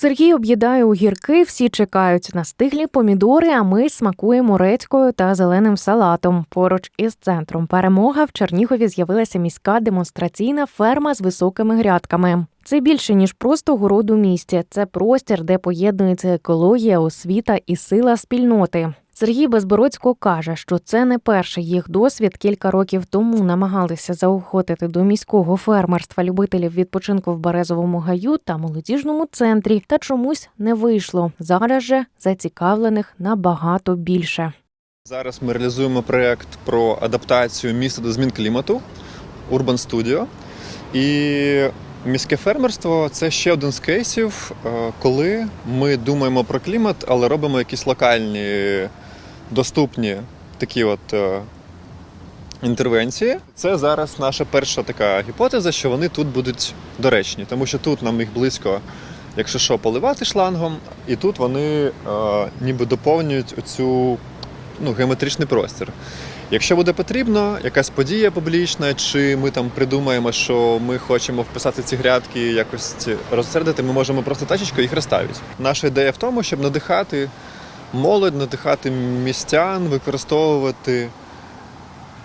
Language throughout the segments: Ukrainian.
Сергій об'їдає огірки, всі чекають на стиглі помідори, а ми смакуємо редькою та зеленим салатом. Поруч із центром перемога в Чернігові з'явилася міська демонстраційна ферма з високими грядками. Це більше ніж просто город у місті. Це простір, де поєднується екологія, освіта і сила спільноти. Сергій Безбородько каже, що це не перший їх досвід. Кілька років тому намагалися заохотити до міського фермерства любителів відпочинку в Березовому гаю та молодіжному центрі, та чомусь не вийшло. Зараз же зацікавлених набагато більше. Зараз ми реалізуємо проєкт про адаптацію міста до змін клімату Urban Studio. І міське фермерство це ще один з кейсів, е, коли ми думаємо про клімат, але робимо якісь локальні, доступні такі от е, інтервенції. Це зараз наша перша така гіпотеза, що вони тут будуть доречні, тому що тут нам їх близько, якщо що, поливати шлангом, і тут вони е, ніби доповнюють оцю ну, геометричний простір. Якщо буде потрібно, якась подія публічна, чи ми там придумаємо, що ми хочемо вписати ці грядки, якось розсередити, ми можемо просто тачечкою їх розставити. Наша ідея в тому, щоб надихати молодь, надихати містян, використовувати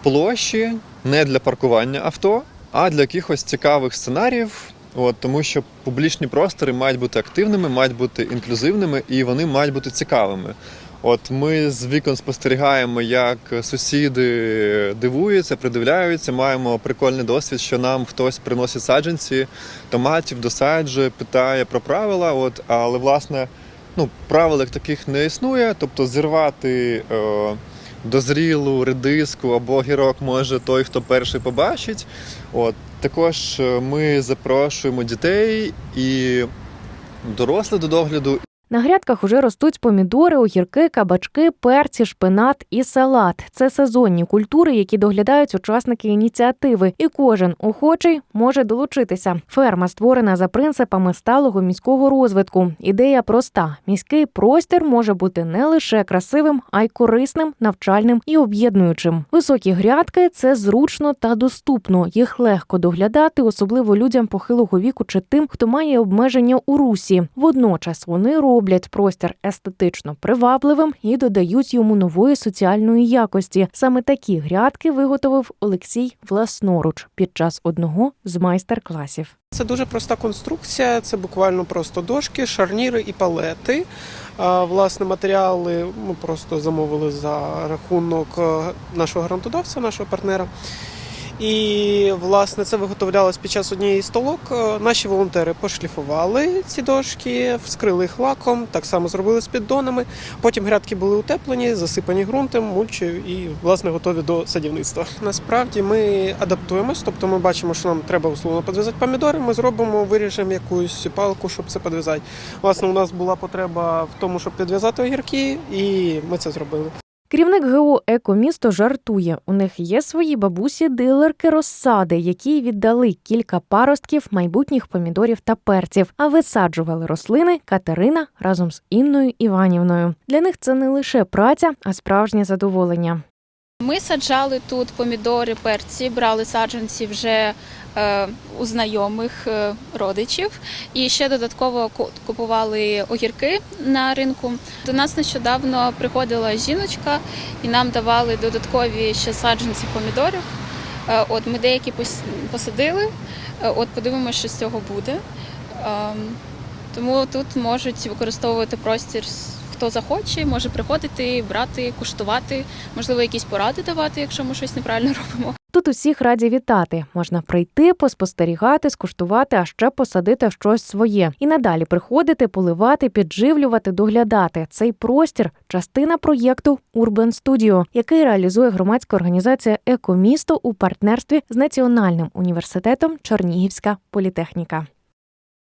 площі не для паркування авто, а для якихось цікавих сценаріїв. От, тому що публічні простори мають бути активними, мають бути інклюзивними і вони мають бути цікавими. От ми з вікон спостерігаємо, як сусіди дивуються, придивляються. Маємо прикольний досвід, що нам хтось приносить саджанці, томатів, досаджує, питає про правила. От, але власне ну, правил як таких не існує. Тобто зірвати е, дозрілу редиску або гірок може той, хто перший побачить. От, також е, ми запрошуємо дітей і дорослих до догляду. На грядках уже ростуть помідори, огірки, кабачки, перці, шпинат і салат. Це сезонні культури, які доглядають учасники ініціативи, і кожен охочий може долучитися. Ферма створена за принципами сталого міського розвитку. Ідея проста: міський простір може бути не лише красивим, а й корисним, навчальним і об'єднуючим. Високі грядки це зручно та доступно. Їх легко доглядати, особливо людям похилого віку чи тим, хто має обмеження у русі. Водночас вони роблять простір естетично привабливим і додають йому нової соціальної якості. Саме такі грядки виготовив Олексій власноруч під час одного з майстер-класів. Це дуже проста конструкція, це буквально просто дошки, шарніри і палети. Власне, матеріали ми просто замовили за рахунок е, нашого грантодавця, нашого партнера. І власне це виготовлялось під час однієї столок. Е, Наші волонтери пошліфували ці дошки, вскрили їх лаком, так само зробили з піддонами. Потім грядки були утеплені, засипані ґрунтом, мульчею і власне готові до садівництва. Насправді ми адаптуємось, тобто ми бачимо, що нам треба условно підв'язати помідори. Ми зробимо, виріжемо якусь палку, щоб це підв'язати. Власне, у нас була потреба в тому, щоб підв'язати огірки, і ми це зробили. Керівник ГУ «Екомісто» жартує. У них є свої бабусі дилерки розсади, які віддали кілька паростків майбутніх помідорів та перців, а висаджували рослини Катерина разом з Інною Іванівною. Для них це не лише праця, а справжнє задоволення. Ми саджали тут помідори, перці, брали саджанці вже е, у знайомих е, родичів. І ще додатково ку- купували огірки на ринку. До нас нещодавно приходила жіночка і нам давали додаткові ще саджанці помідорів. Е, от ми деякі пос- посадили. От подивимося, що з цього буде. Ем, Тому тут можуть використовувати простір хто захоче, може приходити, брати, куштувати, можливо, якісь поради давати, якщо ми щось неправильно робимо. Тут усіх раді вітати. Можна прийти, поспостерігати, скуштувати, а ще посадити щось своє. І надалі приходити, поливати, підживлювати, доглядати. Цей простір частина проєкту Urban Studio, який реалізує громадська організація Екомісто у партнерстві з Національним університетом Чернігівська політехніка.